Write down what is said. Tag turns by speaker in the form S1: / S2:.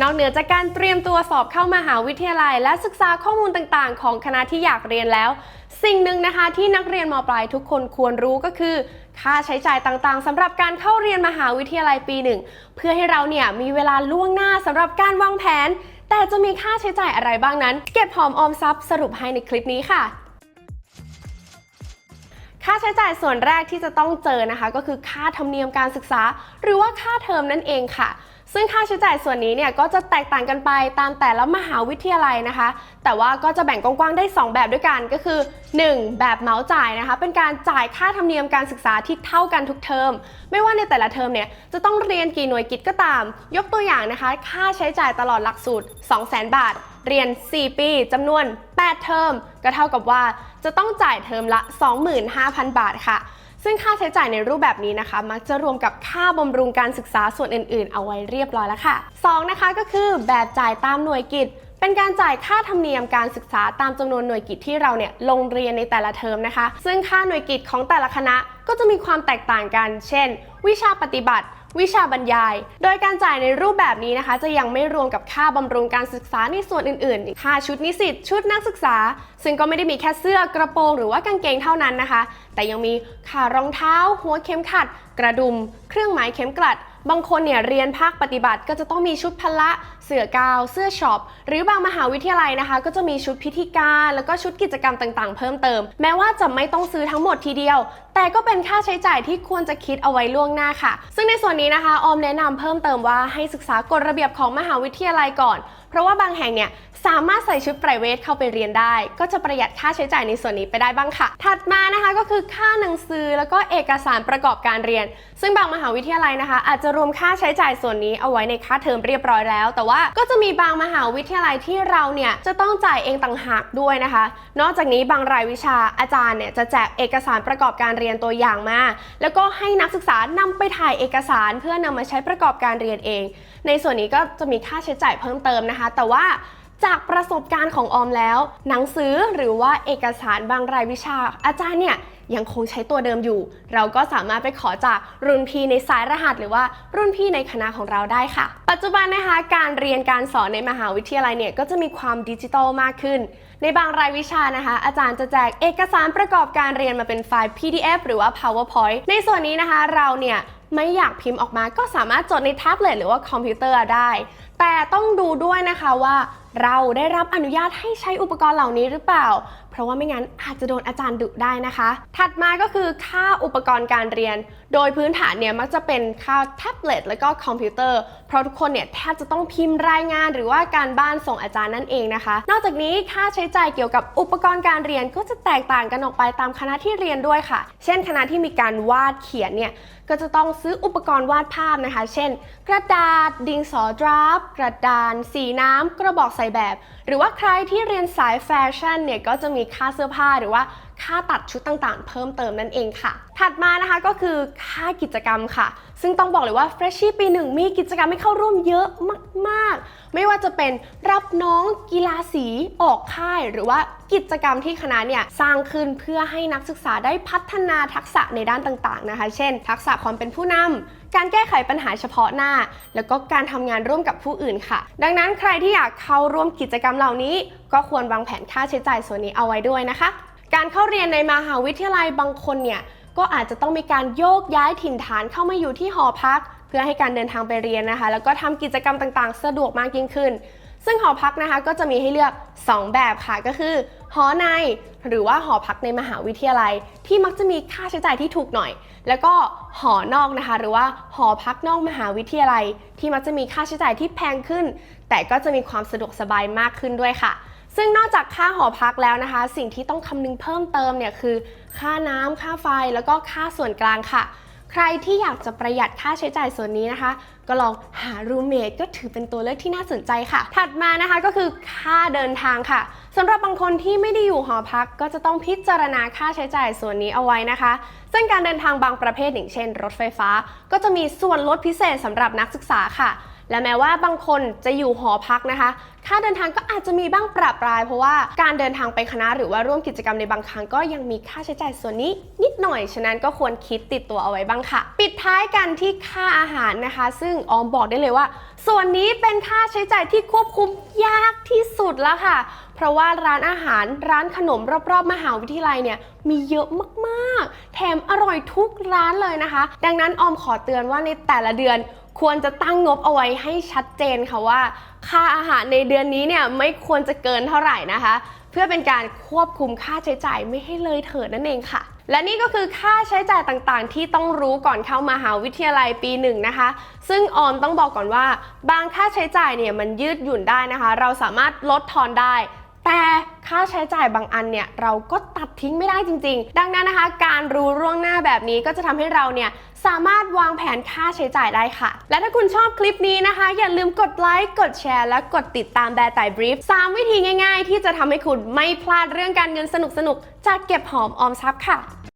S1: นอกเหนือจากการเตรียมตัวสอบเข้ามหาวิทยาลัย และศึกษาข้อมูลต่างๆ ของคณะที่อยากเรียนแล้ว สิ่งหนึ่งนะคะที่นักเรียนมปลายทุกคนควรรู้ก็คือ ค่าใช้จ่ายต่างๆสำหรับการเข้าเรียนมหาวิทยาลัยปีหนึ่งเพื่อให้เราเนี่ยมีเวลาล่วงหน้าสำหรับการวางแผน แต่จะมีค่าใช้จ่ายอะไรบ้างนั้น เก็บหอมออมทรัพย์สรุปให้ในคลิปนี้ค่ะค่าใช้จ่ายส่วนแรกที่จะต้องเจอนะคะ ก็คือค่าธรรมเนียมการศึกษา หรือว่าค่าเทอมนั่นเองค่ะ ซึ่งค่าใช้จ่ายส่วนนี้เนี่ยก็จะแตกต่างกันไปตามแต่ละมหาวิทยาลัยนะคะ แต่ว่าก็จะแบ่งกว้างๆได้ 2 แบบด้วยกันก็คือ 1. แบบเหมาจ่ายนะคะ เป็นการจ่ายค่าธรรมเนียมการศึกษาที่เท่ากันทุกเทอม ไม่ว่าในแต่ละเทอมเนี่ยจะต้องเรียนกี่หน่วยกิตก็ตาม ยกตัวอย่างนะคะ ค่าใช้จ่ายตลอดหลักสูตร 200,000 บาท เรียน 4 ปีจำนวน 8 เทอมก็เท่ากับว่าจะต้องจ่ายเทอมละ 25,000 บาทค่ะ ซึ่งค่าใช้จ่ายในรูปแบบนี้นะคะ มักจะรวมกับค่าบำรุงการศึกษาส่วนอื่น ๆ เอาไว้เรียบร้อยแล้วค่ะ 2 นะคะก็คือแบบจ่ายตามหน่วยกิต เป็นการจ่ายค่าธรรมเนียมการศึกษาตามจำนวนหน่วยกิตที่เราเนี่ยลงเรียนในแต่ละเทอมนะคะ ซึ่งค่าหน่วยกิตของแต่ละคณะก็จะมีความแตกต่างกัน เช่น วิชาปฏิบัติ วิชาบรรยาย โดยการจ่ายในรูปแบบนี้นะคะ จะยังไม่รวมกับค่าบำรุงการศึกษาในส่วนอื่นๆ ค่าชุดนิสิต ชุดนักศึกษา ซึ่งก็ไม่ได้มีแค่เสื้อกระโปรงหรือว่ากางเกงเท่านั้นนะคะ แต่ยังมีค่ารองเท้า หัวเข็มขัด กระดุม เครื่องหมายเข็มกลัด บางคนเนี่ยเรียนภาคปฏิบัติก็จะต้องมีชุดพละ เสื้อกาว เสื้อช็อป หรือบางมหาวิทยาลัยนะคะ ก็จะมีชุดพิธีการแล้วก็ชุดกิจกรรมต่างๆ เพิ่มเติม แม้ว่าจะไม่ต้องซื้อทั้งหมดทีเดียว แต่ก็เป็นค่าใช้จ่ายที่ควรจะคิดเอาไว้ล่วงหน้าค่ะ ซึ่งในส่วนนี้นะคะออมแนะนำเพิ่มเติมว่าให้ศึกษากฎระเบียบของมหาวิทยาลัยก่อน เพราะว่าบางแห่งเนี่ยสามารถใส่ชุดไพรเวทเข้าไปเรียนได้ ก็จะประหยัดค่าใช้จ่ายในส่วนนี้ไปได้บ้างค่ะ ถัดมานะคะก็คือค่าหนังสือแล้วก็เอกสารประกอบการเรียน ซึ่งบางมหาวิทยาลัยนะคะ อาจจะรวมค่าใช้จ่ายส่วนนี้เอาไว้ในค่าเทอมเรียบร้อยแล้ว แต่ว่าก็จะมีบางมหาวิทยาลัยที่เราเนี่ยจะต้องจ่ายเองต่างหากด้วยนะคะ นอกจากนี้บางรายวิชาอาจารย์เนี่ยจะแจกเอกสารประกอบการเรียนตัวอย่างมา แล้วก็ให้นักศึกษานำไปถ่ายเอกสารเพื่อนำมาใช้ประกอบการเรียนเอง ในส่วนนี้ก็จะมีค่าใช้จ่ายเพิ่มเติมนะคะ แต่ว่า จากประสบการณ์ของออมแล้ว หนังสือหรือว่าเอกสารบางรายวิชา อาจารย์เนี่ยยังคงใช้ตัวเดิมอยู่ เราก็สามารถไปขอจากรุ่นพี่ในสายรหัส หรือว่ารุ่นพี่ในคณะของเราได้ค่ะ ปัจจุบันนะคะ การเรียนการสอนในมหาวิทยาลัยเนี่ยก็จะมีความดิจิทัลมากขึ้น ในบางรายวิชานะคะ อาจารย์จะแจกเอกสารประกอบการเรียนมาเป็นไฟล์ PDF หรือว่า PowerPoint ในส่วนนี้นะคะเราเนี่ย ไม่อยากพิมพ์ออกมาก็สามารถจดในแท็บเล็ตหรือว่าคอมพิวเตอร์ได้ แต่ต้องดูด้วยนะคะว่าเราได้รับอนุญาตให้ใช้อุปกรณ์เหล่านี้หรือเปล่า เพราะว่าไม่งั้นอาจจะโดนอาจารย์ดุได้นะคะ ถัดมาก็คือค่าอุปกรณ์การเรียน โดยพื้นฐานเนี่ยมักจะเป็นค่าแท็บเล็ตแล้วก็คอมพิวเตอร์ เพราะทุกคนเนี่ยแทบจะต้องพิมพ์รายงานหรือว่าการบ้านส่งอาจารย์นั่นเองนะคะ นอกจากนี้ค่าใช้จ่ายเกี่ยวกับอุปกรณ์การเรียนก็จะแตกต่างกันออกไปตามคณะที่เรียนด้วยค่ะ เช่น คณะที่มีการวาดเขียนเนี่ย ก็จะต้องซื้ออุปกรณ์วาดภาพนะคะ เช่น กระดาษ ดินสอดราฟกระดาน สีน้ำ กระบอกใส่แบบ หรือว่าใครที่เรียนสายแฟชั่นเนี่ยก็จะมีค่าเสื้อผ้าหรือว่า ค่าตัดชุดต่างๆ เพิ่มเติมนั่นเองค่ะ ถัดมานะคะก็คือค่ากิจกรรมค่ะ ซึ่งต้องบอกเลยว่าเฟรชชี่ปีหนึ่งมีกิจกรรมให้เข้าร่วมเยอะมาก ๆ ไม่ว่าจะเป็นรับน้องกีฬาสีออกค่ายหรือว่ากิจกรรมที่คณะเนี่ยสร้างขึ้นเพื่อให้นักศึกษาได้พัฒนาทักษะในด้านต่างๆนะคะ เช่น ทักษะความเป็นผู้นำการแก้ไขปัญหาเฉพาะหน้า แล้วก็การทำงานร่วมกับผู้อื่นค่ะ ดังนั้นใครที่อยากเข้าร่วมกิจกรรมเหล่านี้ ก็ควรวางแผนค่าใช้จ่ายส่วนนี้เอาไว้ด้วยนะคะ การเข้าเรียนในมหาวิทยาลัยบางคนเนี่ยก็อาจจะต้องมีการโยกย้ายถิ่นฐานเข้ามาอยู่ที่หอพัก เพื่อให้การเดินทางไปเรียนนะคะ แล้วก็ทำกิจกรรมต่างๆ สะดวกมากยิ่งขึ้น ซึ่งหอพักนะคะก็จะมีให้เลือก 2 แบบค่ะก็คือ หอในหรือว่าหอพักในมหาวิทยาลัย ที่มักจะมีค่าใช้จ่ายที่ถูกหน่อย แล้วก็หอนอกนะคะ หรือว่าหอพักนอกมหาวิทยาลัย ที่มักจะมีค่าใช้จ่ายที่แพงขึ้น แต่ก็จะมีความสะดวกสบายมากขึ้นด้วยค่ะ ซึ่งนอกจากค่าหอพักแล้วนะคะ สิ่งที่ต้องคำนึงเพิ่มเติมเนี่ยคือ ค่าน้ำค่าไฟแล้วก็ค่าส่วนกลางค่ะ ใครที่อยากจะประหยัดค่าใช้จ่ายส่วนนี้นะคะ ก็ลองหารูเมทก็ถือเป็นตัวเลือกที่น่าสนใจค่ะ ถัดมานะคะก็คือค่าเดินทางค่ะสำหรับบางคนที่ไม่ได้อยู่หอพักก็จะต้องพิจารณาค่าใช้จ่ายส่วนนี้เอาไว้นะคะ ซึ่งการเดินทางบางประเภทอย่างเช่น รถไฟฟ้า ก็จะมีส่วนลดพิเศษสำหรับนักศึกษาค่ะ และแม้ว่าบางคนจะอยู่หอพักนะคะ ค่าเดินทางก็อาจจะมีบ้างปรับปราย เพราะว่าการเดินทางไปคณะหรือว่าร่วมกิจกรรมในบางครั้งก็ยังมีค่าใช้จ่ายส่วนนี้ นิดหน่อย ฉะนั้นก็ควรคิดติดตัวเอาไว้บ้างค่ะ ปิดท้ายกันที่ค่าอาหารนะคะ ซึ่งออมบอกได้เลยว่า ส่วนนี้เป็นค่าใช้จ่ายที่ควบคุมยากที่สุดแล้วค่ะ เพราะว่าร้านอาหารร้านขนมรอบๆมหาวิทยาลัยเนี่ยมีเยอะมากๆ แถมอร่อยทุกร้านเลยนะคะ ดังนั้นออมขอเตือนว่าในแต่ละเดือน ควรจะตั้งงบเอาไว้ให้ชัดเจนค่ะว่า ค่าอาหารในเดือนนี้เนี่ยไม่ควรจะเกินเท่าไหร่นะคะ เพื่อเป็นการควบคุมค่าใช้จ่ายไม่ให้เลยเถิดนั่นเองค่ะ และนี่ก็คือค่าใช้จ่ายต่างๆ ที่ต้องรู้ก่อนเข้ามหาวิทยาลัยปีหนึ่งนะคะ ซึ่งออมต้องบอกก่อนว่า บางค่าใช้จ่ายเนี่ยมันยืดหยุ่นได้นะคะ เราสามารถลดทอนได้ แต่ค่าใช้จ่ายบางอันเนี่ยเราก็ตัดทิ้งไม่ได้จริง ๆ ดังนั้นนะคะ การรู้ล่วงหน้าแบบนี้ก็จะทำให้เราเนี่ยสามารถวางแผนค่าใช้จ่ายได้ค่ะ และถ้าคุณชอบคลิปนี้นะคะ อย่าลืมกดไลค์กดแชร์และกดติดตามแบร์ไต่บรีฟ3วิธีง่าย ๆ ที่จะทำให้คุณไม่พลาดเรื่องการเงินสนุกๆจากเก็บหอมออมทรัพย์ค่ะ